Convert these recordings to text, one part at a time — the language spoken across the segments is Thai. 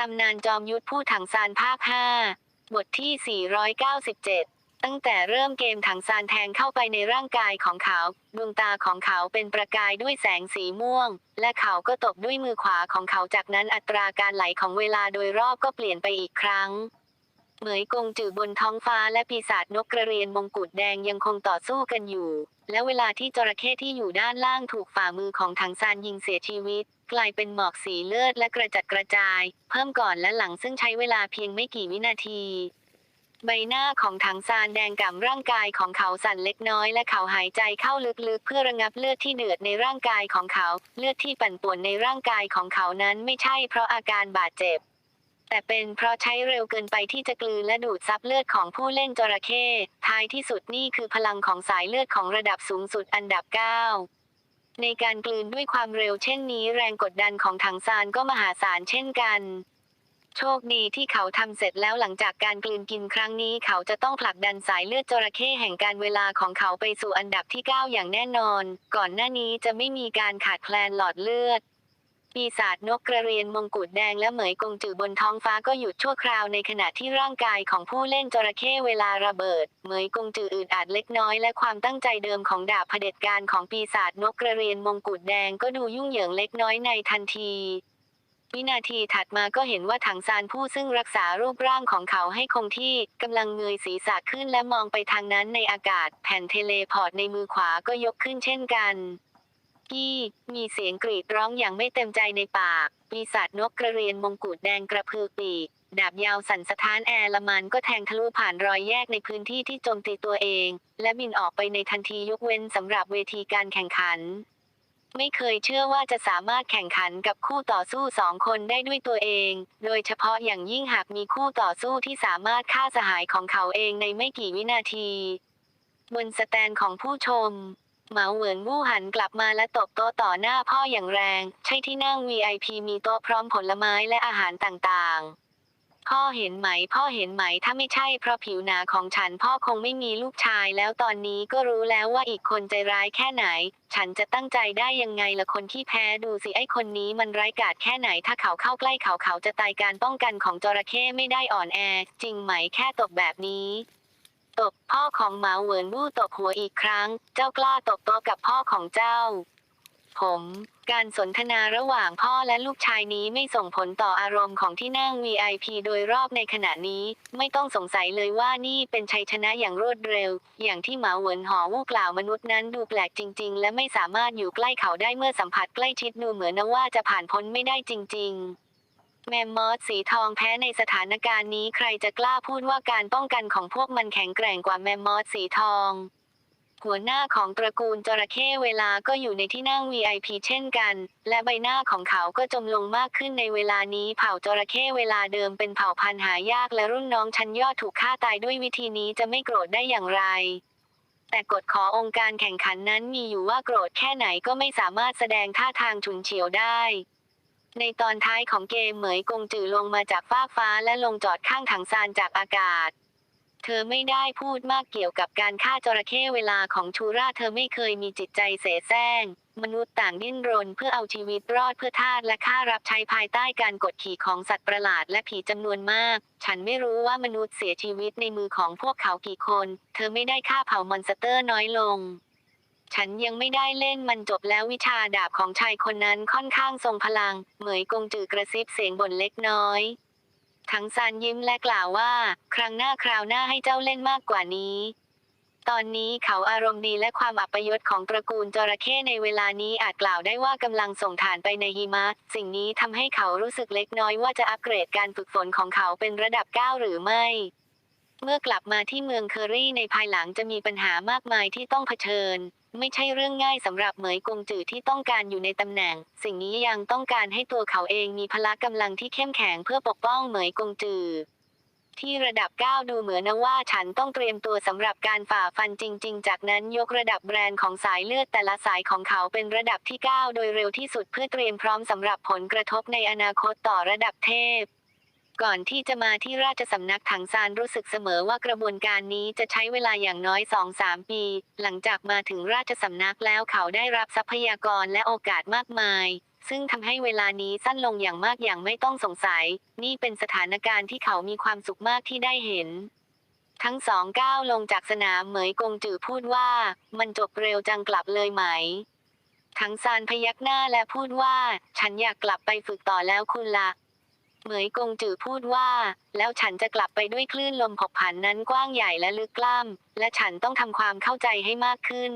ตำนานจอมยุทธผู้ถังซานภาค 5 บทที่ 497 ตั้งแต่เริ่มเกมถังซานแทงเข้าไปในร่างกายของเขา ดวงตาของเขาเป็นประกายด้วยแสงสีม่วง และเขาก็ตบด้วยมือขวาของเขาจากนั้นอัตราการไหลของเวลาโดยรอบก็เปลี่ยนไปอีกครั้ง เหมยกงจือบนท้องฟ้าและปีศาจนกกระเรียนมงกุฎแดงยังคงต่อสู้กันอยู่ และเวลาที่จระเข้ที่อยู่ด้านล่างถูกฝ่ามือของถังซานยิงเสียชีวิต กลายเป็นหมอกสีเลือดและกระจัดกระจาย เพิ่มก่อนและหลังซึ่งใช้เวลาเพียงไม่กี่วินาที ใบหน้าของถังซานแดงก่ำร่างกายของเขาสั่นเล็กน้อยและเขาหายใจเข้าลึกๆ เพื่อระงับเลือดที่เดือดในร่างกายของเขา เลือดที่ปั่นป่วนในร่างกายของเขานั้นไม่ใช่เพราะอาการบาดเจ็บ แต่เป็นเพราะใช้เร็วเกินไปที่จะกลืนและดูดซับเลือดของผู้เล่นจระเข้ ท้ายที่สุดนี่คือพลังของสายเลือดของระดับสูงสุดอันดับ 9 ในการกลืนด้วยความเร็วเช่นนี้แรงกดดันของถังซานก็มหาศาลเช่นกันโชคดีที่เขาทำเสร็จแล้วหลังจากการกลืนกินครั้งนี้เขาจะต้องผลักดันสายเลือดจระเข้แห่งการเวลาของเขาไปสู่อันดับที่ 9 อย่างแน่นอน ก่อนหน้านี้จะไม่มีการขาดแคลนหลอดเลือด ปีศาจนกกระเรียนมงกุฎแดงและเหมยกงจือบนท้องฟ้าก็หยุดชั่วคราวในขณะที่ร่างกายของผู้เล่นจระเข้เวลาระเบิด เหมยกงจืออืดอาดเล็กน้อยและความตั้งใจเดิมของดาบเผด็จการของปีศาจนกกระเรียนมงกุฎแดงก็ดูยุ่งเหยิงเล็กน้อยในทันทีวินาทีถัดมาก็เห็นว่าถังซานผู้ซึ่งรักษารูปร่างของเขาให้คงที่กำลังเงยศีรษะขึ้นและมองไปทางนั้นในอากาศ แผ่นเทเลพอร์ตในมือขวาก็ยกขึ้นเช่นกัน กี้ มีเสียงกรีดร้องอย่างไม่เต็มใจในปาก ปีศาจนกกระเรียนมงกุฎแดงกระพือปีก ดาบยาวสั่นสะท้านแอร์ละมันก็แทงทะลุผ่านรอยแยกในพื้นที่ที่โจมตีตัวเอง และบินออกไปในทันทียกเว้นสำหรับเวทีการแข่งขัน ไม่เคยเชื่อว่าจะสามารถแข่งขันกับคู่ต่อสู้สองคนได้ด้วยตัวเอง โดยเฉพาะอย่างยิ่งหากมีคู่ต่อสู้ที่สามารถฆ่าสหายของเขาเองในไม่กี่วินาที บนสแตนของผู้ชม เหมาเหวินวู่หันกลับมาและตบโต๊ะต่อหน้าพ่ออย่างแรง ใช่ที่นั่ง VIP มีโต๊ะพร้อมผลไม้และอาหารต่างๆพ่อเห็นไหม พ่อเห็นไหม ถ้าไม่ใช่เพราะผิวหนาของฉันพ่อคงไม่มีลูกชาย แล้วตอนนี้ก็รู้แล้วว่าอีกคนใจร้ายแค่ไหน ฉันจะตั้งใจได้ยังไงละคนที่แพ้ดูสิไอ้คนนี้มันร้ายกาจแค่ไหน ถ้าเขาเข้าใกล้เขาเขาจะตายการป้องกันของจระเข้ไม่ได้อ่อนแอ จริงไหมแค่ตบแบบนี้ ตบพ่อของหมาเหวินวู่ตบหัวอีกครั้ง เจ้ากล้าตบโตกับพ่อของเจ้า ผม การสนทนาระหว่างพ่อและลูกชายนี้ไม่ส่งผลต่ออารมณ์ของที่นั่ง VIP โดยรอบในขณะนี้ ไม่ต้องสงสัยเลยว่านี่เป็นชัยชนะอย่างรวดเร็ว อย่างที่หมาเหวินหอวูกล่าวมนุษย์นั้นดูแปลกจริง ๆ และไม่สามารถอยู่ใกล้เขาได้เมื่อสัมผัสใกล้ชิดดูเหมือนว่าจะผ่านพ้นไม่ได้จริง ๆ แมมมอสสีทองแพ้ในสถานการณ์นี้ใครจะกล้าพูดว่าการป้องกันของพวกมันแข็งแกร่งกว่าแมมมอสสีทอง หัวหน้าของตระกูลจระเข้เวลาก็อยู่ในที่นั่ง VIP เช่นกัน และใบหน้าของเขาก็จมลงมากขึ้นในเวลานี้เผ่าจระเข้เวลาเดิมเป็นเผ่าพันธุ์หายากและรุ่นน้องชั้นยอดถูกฆ่าตายด้วยวิธีนี้จะไม่โกรธได้อย่างไรแต่กฎขอองค์การแข่งขันนั้นมีอยู่ว่าโกรธแค่ไหนก็ไม่สามารถแสดงท่าทางฉุนเฉียวได้ ในตอนท้ายของเกมเหมยกงจือลงมาจากฟากฟ้าและลงจอดข้างถังซานจากอากาศ เธอไม่ได้พูดมากเกี่ยวกับการฆ่าจระเข้เวลาของชูราเธอไม่เคยมีจิตใจเสแสร้ง มนุษย์ต่างดิ้นรนเพื่อเอาชีวิตรอดเพื่อทาสและค่ารับใช้ภายใต้การกดขี่ของสัตว์ประหลาดและผีจำนวนมาก ฉันไม่รู้ว่ามนุษย์เสียชีวิตในมือของพวกเขากี่คน เธอไม่ได้ฆ่าเผ่ามอนสเตอร์น้อยลง ฉันยังไม่ได้เล่นมันจบแล้ววิชาดาบของชายคนนั้นค่อนข้างทรงพลัง เหมยกงจือกระซิบเสียงบ่นเล็กน้อย ทั้งซานยิ้มและกล่าวว่า ครั้งหน้าคราวหน้าให้เจ้าเล่นมากกว่านี้ ตอนนี้เขาอารมณ์ดีและความอัปยศของตระกูลจระเข้ในเวลานี้อาจกล่าวได้ว่ากำลังส่งฐานไปในหิมะ สิ่งนี้ทำให้เขารู้สึกเล็กน้อยว่าจะอัปเกรดการฝึกฝนของเขาเป็นระดับ 9 หรือไม่เมื่อกลับมาที่เมืองเคอรี่ในภายหลังจะมีปัญหามากมายที่ต้องเผชิญ ไม่ใช่เรื่องง่ายสำหรับเหมยกงจือที่ต้องการอยู่ในตำแหน่ง สิ่งนี้ยังต้องการให้ตัวเขาเองมีพละกำลังที่เข้มแข็งเพื่อปกป้องเหมยกงจือที่ระดับ 9 ดูเหมือนว่าฉันต้องเตรียมตัวสำหรับการฝ่าฟันจริง ๆ จากนั้นยกระดับแบรนด์ของสายเลือดแต่ละสายของเขาเป็นระดับที่ 9 โดยเร็วที่สุดเพื่อเตรียมพร้อมสำหรับผลกระทบในอนาคตต่อระดับเทพ ก่อนที่จะมาที่ราชสำนักถังซานรู้สึกเสมอว่ากระบวนการนี้จะใช้เวลาอย่างน้อย 2-3 ปี หลังจากมาถึงราชสำนักแล้วเขาได้รับทรัพยากรและโอกาสมากมาย ซึ่งทำให้เวลานี้สั้นลงอย่างมากอย่างไม่ต้องสงสัย นี่เป็นสถานการณ์ที่เขามีความสุขมากที่ได้เห็นทั้งสองก้าวลงจากสนามเหมยกงจือพูดว่า มันจบเร็วจังกลับเลยไหมถังซานพยักหน้าและพูดว่า ฉันอยากกลับไปฝึกต่อแล้วคุณละ เหมยกงจือพูดว่า แล้วฉันจะกลับไปด้วยคลื่นลมผกผันนั้นกว้างใหญ่และลึกกล้ำและฉันต้องทำความเข้าใจให้มากขึ้น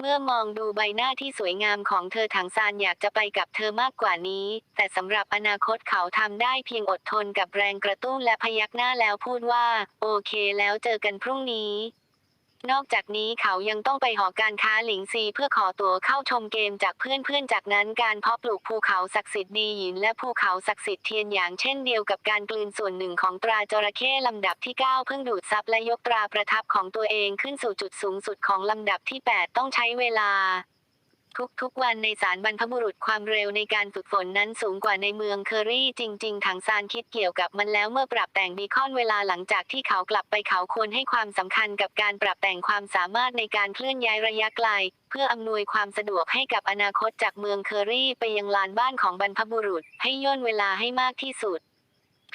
เมื่อมองดูใบหน้าที่สวยงามของเธอถังซานอยากจะไปกับเธอมากกว่านี้ แต่สำหรับอนาคตเขาทำได้เพียงอดทนกับแรงกระตุ้นและพยักหน้าแล้วพูดว่า โอเคแล้วเจอกันพรุ่งนี้ นอกจากนี้เขายังต้องไปหอการค้าหลิงซีเพื่อขอตั๋วเข้าชมเกมจากเพื่อนๆ จากนั้นการเพาะปลูกภูเขาศักดิ์สิทธิ์ดีหยินและภูเขาศักดิ์สิทธิ์เทียนอย่างเช่นเดียวกับการกลืนส่วนหนึ่งของตราจระเข้ลำดับที่ 9 เพิ่งดูดซับและยกตราประทับของตัวเองขึ้นสู่จุดสูงสุดของลำดับที่ 8 ต้องใช้เวลา ทุกๆ วันในสารบรรพบุรุษความเร็วในการฝึกฝนนั้นสูงกว่าในเมืองเคอรี่จริง ๆ ถังซานคิดเกี่ยวกับมันแล้วเมื่อปรับแต่งบีคอนเวลาหลังจากที่เขากลับไปเขาควรให้ความสำคัญกับการปรับแต่งความสามารถในการเคลื่อนย้ายระยะไกล เพื่ออำนวยความสะดวกให้กับอนาคตจากเมืองเคอรี่ไปยังลานบ้านของบรรพบุรุษ ให้ย่นเวลาให้มากที่สุด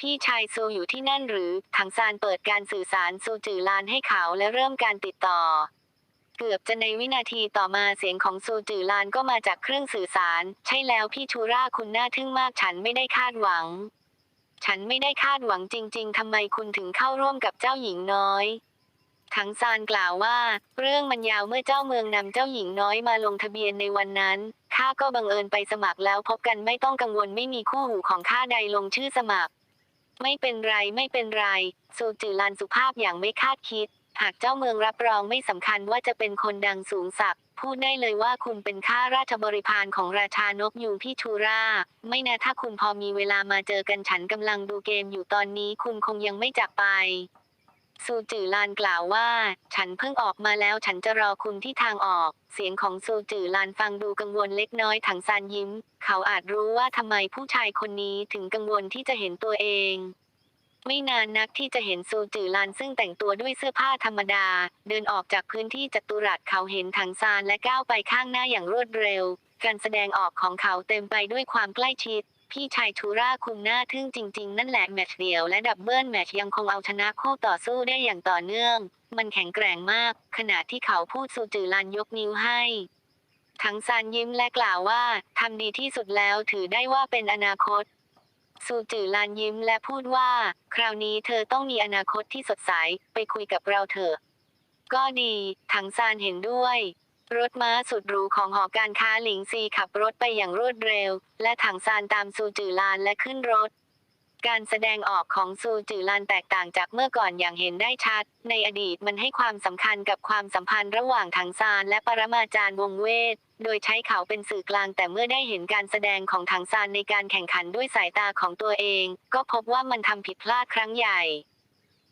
พี่ชายซูอยู่ที่นั่นหรือ ถังซานเปิดการสื่อสารซูจือลานให้เขาและเริ่มการติดต่อ เกือบจะในวินาทีต่อมาเสียงของซูจือลานก็มาจากเครื่องสื่อสาร ใช่แล้วพี่ชูราคุณน่าทึ่งมากฉันไม่ได้คาดหวัง ฉันไม่ได้คาดหวังจริง ๆทำไมคุณถึงเข้าร่วมกับเจ้าหญิงน้อยถังซานกล่าวว่า เรื่องมันยาวเมื่อเจ้าเมืองนำเจ้าหญิงน้อยมาลงทะเบียนในวันนั้นข้าก็บังเอิญไปสมัครแล้วพบกันไม่ต้องกังวลไม่มีคู่หูของข้าใดลงชื่อสมัคร ไม่เป็นไรไม่เป็นไรซูจือลานสุภาพอย่างไม่คาดคิด หากเจ้าเมืองรับรองไม่สำคัญว่าจะเป็นคนดังสูงสักดิ์พูดได้เลยว่าคุณเป็นข้าราชบริพารของราชานกยูงพี่ชูราไม่นะถ้าคุณพอมีเวลามาเจอกันฉันกำลังดูเกมอยู่ตอนนี้คุณคงยังไม่จากไปซูจือลานกล่าวว่า ฉันเพิ่งออกมาแล้วฉันจะรอคุณที่ทางออก เสียงของซูจือลานฟังดูกังวลเล็กน้อยถังซานยิ้ม เขาอาจรู้ว่าทำไมผู้ชายคนนี้ถึงกังวลที่จะเห็นตัวเอง ไม่นานนักที่จะเห็นซูจือลานซึ่งแต่งตัวด้วยเสื้อผ้าธรรมดา เดินออกจากพื้นที่จัตุรัสเขาเห็นถังซานและก้าวไปข้างหน้าอย่างรวดเร็ว การแสดงออกของเขาเต็มไปด้วยความใกล้ชิด พี่ชายชูราคุณหน้าทึ่งจริง ๆ นั่นแหละแมตช์เดียวและดับเบิลแมตช์ยังคงเอาชนะคู่ต่อสู้ได้อย่างต่อเนื่อง มันแข็งแกร่งมาก ขณะที่เขาพูดซูจือลานยกนิ้วให้ทั้งซานยิ้มและกล่าวว่าทำดีที่สุดแล้วถือได้ว่าเป็นอนาคต ซูจือลานยิ้มและพูดว่า คราวนี้เธอต้องมีอนาคตที่สดใส ไปคุยกับเราเถอะ ก็ดี ถังซานเห็นด้วย รถม้าสุดหรูของหอการค้าหลิงซีขับรถไปอย่างรวดเร็ว และถังซานตามซูจือลานและขึ้นรถการแสดงออกของซูจือลานแตกต่างจากเมื่อก่อนอย่างเห็นได้ชัด ในอดีตมันให้ความสำคัญกับความสัมพันธ์ระหว่างถังซานและปรมาจารย์วงเวท โดยใช้เขาเป็นสื่อกลางแต่เมื่อได้เห็นการแสดงของถังซานในการแข่งขันด้วยสายตาของตัวเอง ก็พบว่ามันทำผิดพลาดครั้งใหญ่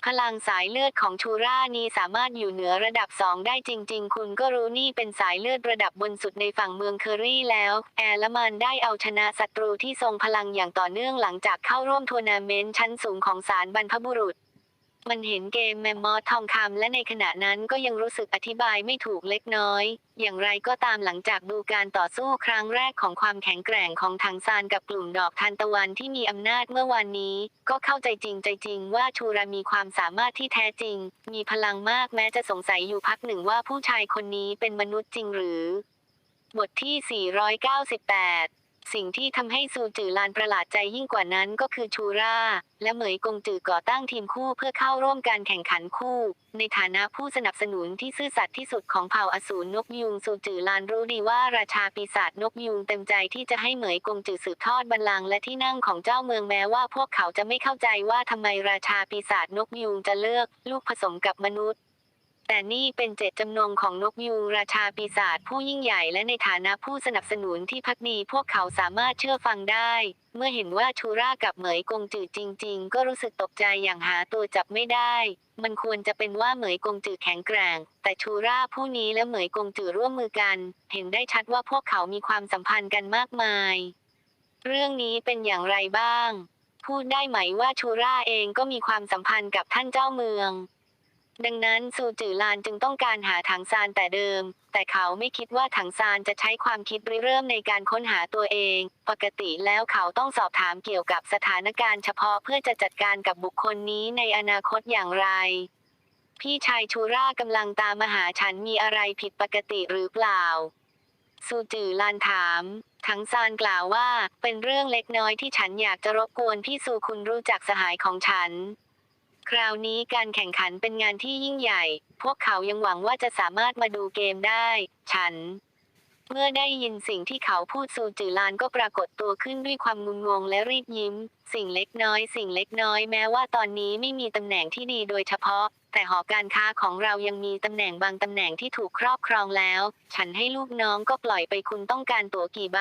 พลังสายเลือดของชูรานีสามารถอยู่เหนือระดับสองได้จริง ๆ คุณก็รู้นี่เป็นสายเลือดระดับบนสุดในฝั่งเมืองเคอรี่แล้ว แอร์ลมันได้เอาชนะศัตรูที่ทรงพลังอย่างต่อเนื่องหลังจากเข้าร่วมทัวร์นาเมนต์ชั้นสูงของศาลบรรพบุรุษ มันเห็นเกมแมมมอสทองคำและในขณะนั้นก็ยังรู้สึกอธิบายไม่ถูกเล็กน้อย อย่างไรก็ตามหลังจากดูการต่อสู้ครั้งแรกของความแข็งแกร่งของถังซานกับกลุ่มดอกทานตะวันที่มีอำนาจเมื่อวานนี้ ก็เข้าใจจริงใจจริงว่าชูรามีความสามารถที่แท้จริง มีพลังมากแม้จะสงสัยอยู่พักหนึ่งว่าผู้ชายคนนี้เป็นมนุษย์จริงหรือ บทที่ 498 สิ่งที่ทำให้ซูจือลานประหลาดใจยิ่งกว่านั้นก็คือชูราและเหมยกงจือก่อตั้งทีมคู่เพื่อเข้าร่วมการแข่งขันคู่ ในฐานะผู้สนับสนุนที่ซื่อสัตย์ที่สุดของเผ่าอสูรนกยูงซูจือลานรู้ดีว่าราชาปีศาจนกยูงเต็มใจที่จะให้เหมยกงจือสืบทอดบัลลังก์และที่นั่งของเจ้าเมืองแม้ว่าพวกเขาจะไม่เข้าใจว่าทำไมราชาปีศาจนกยูงจะเลือก ลูกผสมกับมนุษย์ แต่นี่เป็นเจตจำนงของนกยูงราชาปีศาจผู้ยิ่งใหญ่และในฐานะผู้สนับสนุนที่พักดีพวกเขาสามารถเชื่อฟังได้ เมื่อเห็นว่าชูรากับเหมยกงจือจริง ๆ ก็รู้สึกตกใจอย่างหาตัวจับไม่ได้ มันควรจะเป็นว่าเหมยกงจือแข็งแกร่ง แต่ชูราผู้นี้และเหมยกงจือร่วมมือกัน เห็นได้ชัดว่าพวกเขามีความสัมพันธ์กันมากมาย เรื่องนี้เป็นอย่างไรบ้าง พูดได้ไหมว่าชูราเองก็มีความสัมพันธ์กับท่านเจ้าเมือง ดังนั้นซูจือลานจึงต้องการหาถังซานแต่เดิม แต่เขาไม่คิดว่าถังซานจะใช้ความคิดริเริ่มในการค้นหาตัวเอง ปกติแล้วเขาต้องสอบถามเกี่ยวกับสถานการณ์เฉพาะเพื่อจะจัดการกับบุคคลนี้ในอนาคตอย่างไร พี่ชายชูร่ากำลังตามมาหาฉันมีอะไรผิดปกติหรือเปล่าซูจือลานถามทั้งซานกล่าวว่า เป็นเรื่องเล็กน้อยที่ฉันอยากจะรบกวนพี่ซูคุณรู้จักสหายของฉัน คราวนี้การแข่งขันเป็นงานที่ยิ่งใหญ่ พวกเขายังหวังว่าจะสามารถมาดูเกมได้ ฉัน เมื่อได้ยินสิ่งที่เขาพูดซูจือลานก็ปรากฏตัวขึ้นด้วยความงุนงงและรีบยิ้ม สิ่งเล็กน้อย สิ่งเล็กน้อยแม้ว่าตอนนี้ไม่มีตำแหน่งที่ดีโดยเฉพาะ แต่หอการค้าของเรายังมีตำแหน่งบางตำแหน่งที่ถูกครอบครองแล้ว ฉันให้ลูกน้องก็ปล่อยไปคุณต้องการตั๋วกี่ใบ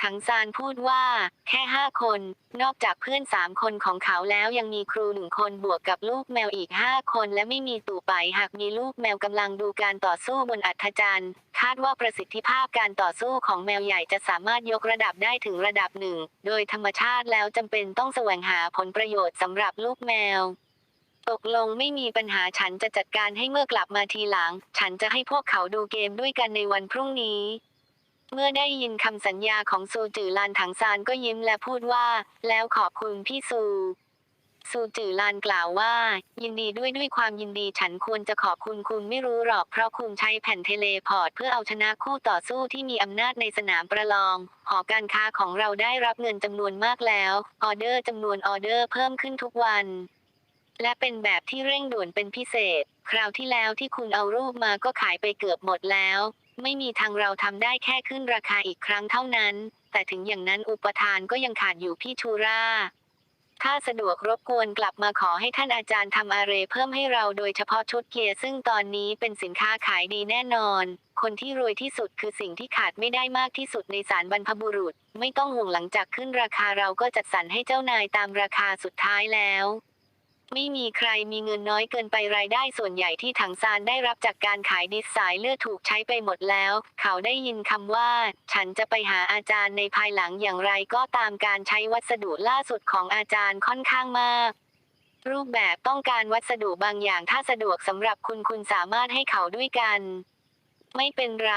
ถังซานพูดว่า แค่ห้าคน นอกจากเพื่อนสามคนของเขาแล้วยังมีครูหนึ่งคนบวกกับลูกแมวอีกห้าคนและไม่มีตู่ไปหากมีลูกแมวกำลังดูการต่อสู้บนอัฐจันทร์คาดว่าประสิทธิภาพการต่อสู้ของแมวใหญ่จะสามารถยกระดับได้ถึงระดับหนึ่ง โดยธรรมชาติแล้วจำเป็นต้องแสวงหาผลประโยชน์สำหรับลูกแมวตกลงไม่มีปัญหาฉันจะจัดการให้เมื่อกลับมาทีหลัง ฉันจะให้พวกเขาดูเกมด้วยกันในวันพรุ่งนี้ เมื่อได้ยินคำสัญญาของซูจือลานถังซานก็ยิ้มและพูดว่า แล้วขอบคุณพี่ซูซูจือลานกล่าวว่า ยินดีด้วยด้วยความยินดีฉันควรจะขอบคุณคุณไม่รู้หรอกเพราะคุณใช้แผ่นเทเลพอร์ตเพื่อเอาชนะคู่ต่อสู้ที่มีอำนาจในสนามประลอง หอการค้าของเราได้รับเงินจำนวนมากแล้ว ออเดอร์จำนวนออเดอร์เพิ่มขึ้นทุกวัน และเป็นแบบที่เร่งด่วนเป็นพิเศษ คราวที่แล้วที่คุณเอารูปมาก็ขายไปเกือบหมดแล้ว ไม่มีทางเราทำได้แค่ขึ้นราคาอีกครั้งเท่านั้น แต่ถึงอย่างนั้นอุปทานก็ยังขาดอยู่พี่ชูราถ้าสะดวกรบกวนกลับมาขอให้ท่านอาจารย์ทำอาเรเพิ่มให้เราโดยเฉพาะชุดเกียร์ซึ่งตอนนี้เป็นสินค้าขายดีแน่นอน คนที่รวยที่สุดคือสิ่งที่ขาดไม่ได้มากที่สุดในสารบรรพบุรุษ ไม่ต้องห่วงหลังจากขึ้นราคาเราก็จัดสรรให้เจ้านายตามราคาสุดท้ายแล้ว ไม่มีใครมีเงินน้อยเกินไปรายได้ส่วนใหญ่ที่ถังซานได้รับจากการขายดิสสายเลือดถูกใช้ไปหมดแล้ว เขาได้ยินคำว่า ฉันจะไปหาอาจารย์ในภายหลังอย่างไรก็ตามการใช้วัสดุล่าสุดของอาจารย์ค่อนข้างมากรูปแบบต้องการวัสดุบางอย่างถ้าสะดวกสำหรับคุณคุณสามารถให้เขาด้วยกัน ไม่เป็นไร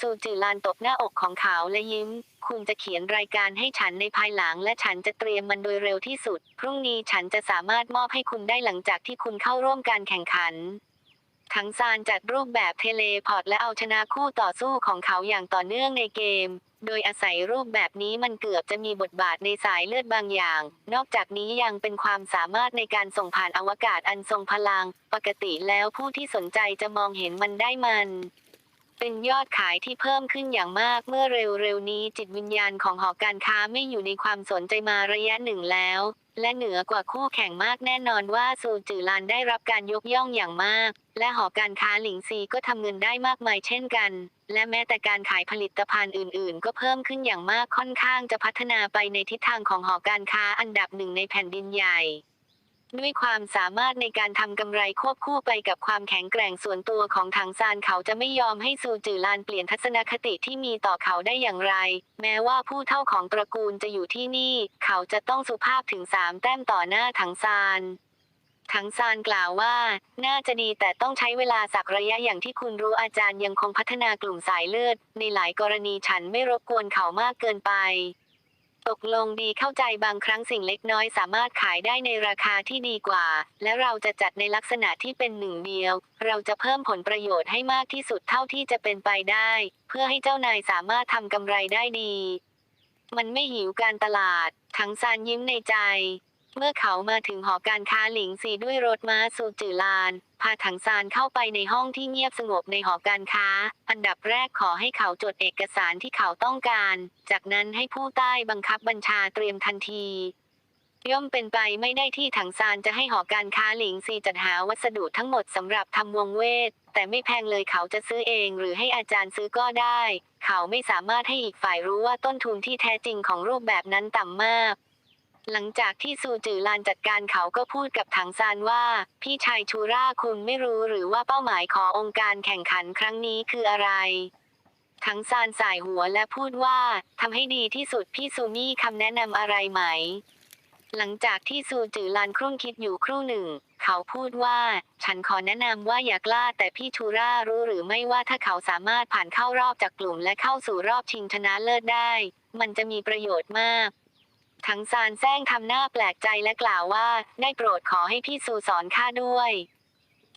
ซูจือลานตบหน้าอกของเขาและยิ้ม คุณจะเขียนรายการให้ฉันในภายหลัง และฉันจะเตรียมมันโดยเร็วที่สุด พรุ่งนี้ฉันจะสามารถมอบให้คุณได้หลังจากที่คุณเข้าร่วมการแข่งขันทั้งซานจัดรูปแบบเทเลพอร์ตและเอาชนะคู่ต่อสู้ของเขาอย่างต่อเนื่องในเกม โดยอาศัยรูปแบบนี้มันเกือบจะมีบทบาทในสายเลือดบางอย่าง นอกจากนี้ยังเป็นความสามารถในการส่งผ่านอวกาศอันทรงพลัง ปกติแล้วผู้ที่สนใจจะมองเห็นมันได้มัน เป็นยอดขายที่เพิ่มขึ้นอย่างมากเมื่อเร็วๆนี้จิตวิญญาณของหอการค้าไม่อยู่ในความสนใจมาระยะหนึ่งแล้ว และเหนือกว่าคู่แข่งมากแน่นอนว่าซูจือลานได้รับการยกย่องอย่างมาก และหอการค้าหลิงซีก็ทำเงินได้มากมายเช่นกัน และแม้แต่การขายผลิตภัณฑ์อื่นๆ ก็เพิ่มขึ้นอย่างมากค่อนข้างจะพัฒนาไปในทิศทางของหอการค้าอันดับหนึ่งในแผ่นดินใหญ่ ด้วยความสามารถในการทำกำไรควบคู่ไปกับความแข็งแกร่งส่วนตัวของถังซานเขาจะไม่ยอมให้ซูจือลานเปลี่ยนทัศนคติที่มีต่อเขาได้อย่างไร แม้ว่าผู้เท่าของตระกูลจะอยู่ที่นี่ เขาจะต้องสุภาพถึงสามแต้มต่อหน้าถังซานถังซานกล่าวว่า น่าจะดีแต่ต้องใช้เวลาสักระยะอย่างที่คุณรู้อาจารย์ยังคงพัฒนากลุ่มสายเลือด ในหลายกรณีฉันไม่รบกวนเขามากเกินไป ตกลงดีเข้าใจบางครั้งสิ่งเล็กน้อยสามารถขายได้ในราคาที่ดีกว่า และเราจะจัดในลักษณะที่เป็นหนึ่งเดียว เราจะเพิ่มผลประโยชน์ให้มากที่สุดเท่าที่จะเป็นไปได้ เพื่อให้เจ้านายสามารถทำกำไรได้ดี มันไม่หิวการตลาด ทั้งซานยิ้มในใจ เมื่อเขามาถึงหอการค้าหลิงซีด้วยรถม้าซูจือลาน พาถังซานเข้าไปในห้องที่เงียบสงบในหอการค้า อันดับแรกขอให้เขาจดเอกสารที่เขาต้องการ จากนั้นให้ผู้ใต้บังคับบัญชาเตรียมทันที ย่อมเป็นไปไม่ได้ที่ถังซานจะให้หอการค้าหลิงซีจัดหาวัสดุทั้งหมดสำหรับทำวงเวท แต่ไม่แพงเลยเขาจะซื้อเองหรือให้อาจารย์ซื้อก็ได้ เขาไม่สามารถให้อีกฝ่ายรู้ว่าต้นทุนที่แท้จริงของรูปแบบนั้นต่ำมาก หลังจากที่ซูจือลานจัดการเขาก็พูดกับถังซานว่า พี่ชายชูร่าคุณไม่รู้หรือว่าเป้าหมายขององค์การแข่งขันครั้งนี้คืออะไร ถังซานสายหัวและพูดว่าทำให้ดีที่สุดพี่ซูมี่คำแนะนำอะไรไหม หลังจากที่ซูจือลานครุ่นคิดอยู่ครู่หนึ่ง เขาพูดว่า ฉันขอแนะนำว่าอย่ากล้าแต่พี่ชูรารู้หรือไม่ว่าถ้าเขาสามารถผ่านเข้ารอบจากกลุ่มและเข้าสู่รอบชิงชนะเลิศได้ มันจะมีประโยชน์มาก ทั้งซานแซงทำหน้าแปลกใจและกล่าวว่า ได้โปรดขอให้พี่ซูสอนข้าด้วย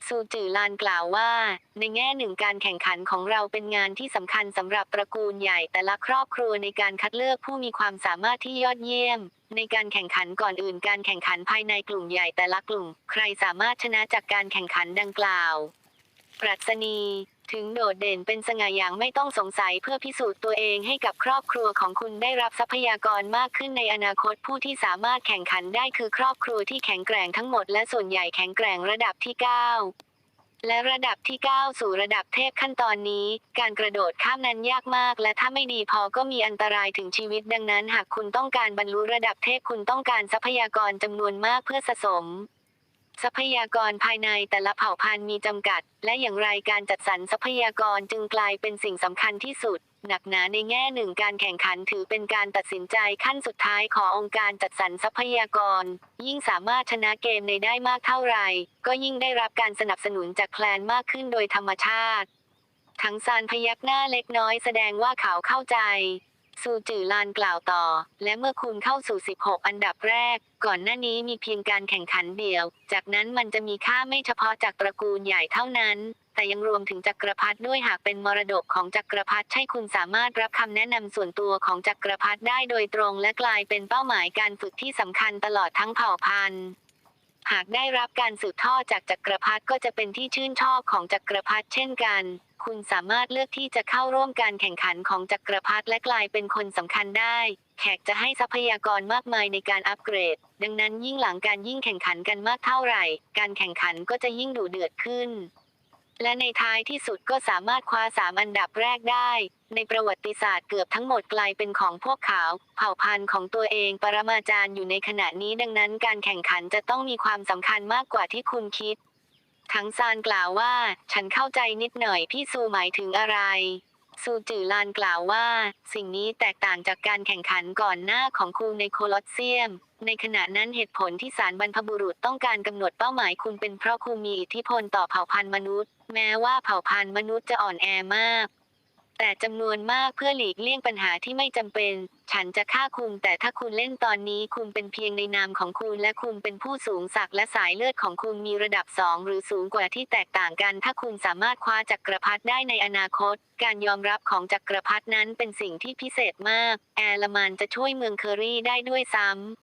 ซูจือลานกล่าวว่า ในแง่หนึ่งการแข่งขันของเราเป็นงานที่สำคัญสำหรับตระกูลใหญ่แต่ละครอบครัวในการคัดเลือกผู้มีความสามารถที่ยอดเยี่ยม ในการแข่งขันก่อนอื่นการแข่งขันภายในกลุ่มใหญ่แต่ละกลุ่ม ใครสามารถชนะจากการแข่งขันดังกล่าวปรัชนี ถึงโดดเด่นเป็นสง่าอย่างไม่ต้องสงสัยเพื่อพิสูจน์ตัวเองให้กับครอบครัวของคุณได้รับทรัพยากรมากขึ้นในอนาคตผู้ที่สามารถแข่งขันได้คือครอบครัวที่แข็งแกร่งทั้งหมดและส่วนใหญ่แข็งแกร่งระดับที่ 9และระดับที่ 9 สู่ระดับเทพขั้นตอนนี้ การกระโดดข้ามนั้นยากมาก และถ้าไม่ดีพอก็มีอันตรายถึงชีวิตดังนั้น หากคุณต้องการบรรลุระดับเทพคุณต้องการทรัพยากรจำนวนมากเพื่อสะสม ทรัพยากรภายในแต่ละเผ่าพันธุ์มีจำกัด และอย่างไรการจัดสรรทรัพยากรจึงกลายเป็นสิ่งสำคัญที่สุด หนักหนาในแง่หนึ่งการแข่งขันถือเป็นการตัดสินใจขั้นสุดท้ายขององค์การจัดสรรทรัพยากร ยิ่งสามารถชนะเกมในได้มากเท่าไหร่ ก็ยิ่งได้รับการสนับสนุนจากแคลนมากขึ้นโดยธรรมชาติ ทั้งซานพยักหน้าเล็กน้อยแสดงว่าเขาเข้าใจ ซูจือลานกล่าวต่อ และเมื่อคุณเข้าสู่ 16 อันดับแรก ก่อนหน้านี้มีเพียงการแข่งขันเดียว จากนั้นมันจะมีค่าไม่เฉพาะจากตระกูลใหญ่เท่านั้น แต่ยังรวมถึงจักรพรรดิด้วยหากเป็นมรดกของจักรพรรดิใช่คุณสามารถรับคำแนะนำส่วนตัวของจักรพรรดิได้โดยตรงและกลายเป็นเป้าหมายการฝึกที่สำคัญตลอดทั้งเผ่าพันธุ์หากได้รับการสืบทอดจากจักรพรรดิก็จะเป็นที่ชื่นชอบของจักรพรรดิเช่นกัน คุณสามารถเลือกที่จะเข้าร่วมการแข่งขันของจักรพรรดิและกลายเป็นคนสำคัญได้ แขกจะให้ทรัพยากรมากมายในการอัปเกรด ดังนั้นยิ่งหลังการยิ่งแข่งขันกันมากเท่าไหร่ การแข่งขันก็จะยิ่งดุเดือดขึ้น และในท้ายที่สุดก็สามารถคว้าสามอันดับแรกได้ ในประวัติศาสตร์เกือบทั้งหมดกลายเป็นของพวกเขาเผ่าพันธุ์ของตัวเองปรมาจารย์อยู่ในขณะนี้ดังนั้นการแข่งขันจะต้องมีความสำคัญมากกว่าที่คุณคิด ทั้งซานกล่าวว่า ฉันเข้าใจนิดหน่อยพี่ซูหมายถึงอะไร ซูจือลานกล่าวว่า สิ่งนี้แตกต่างจากการแข่งขันก่อนหน้าของครูในโคลอสเซียม ในขณะนั้นเหตุผลที่สารบรรพบุรุษต้องการกำหนดเป้าหมายคุณเป็นเพราะคุณมีอิทธิพลต่อเผ่าพันธุ์มนุษย์ แม้ว่าเผ่าพันธุ์มนุษย์จะอ่อนแอมาก แต่จำนวนมากเพื่อหลีกเลี่ยงปัญหาที่ไม่จำเป็น ฉันจะฆ่าคุณแต่ถ้าคุณเล่นตอนนี้คุณเป็นเพียงในนามของคุณและคุณเป็นผู้สูงศักดิ์และสายเลือดของคุณมีระดับสองหรือสูงกว่าที่แตกต่างกัน ถ้าคุณสามารถคว้าจักรพรรดิได้ในอนาคต การยอมรับของจักรพรรดินั้นเป็นสิ่งที่พิเศษมาก แอลมันจะช่วยเมืองเคอรี่ได้ด้วยซ้ำ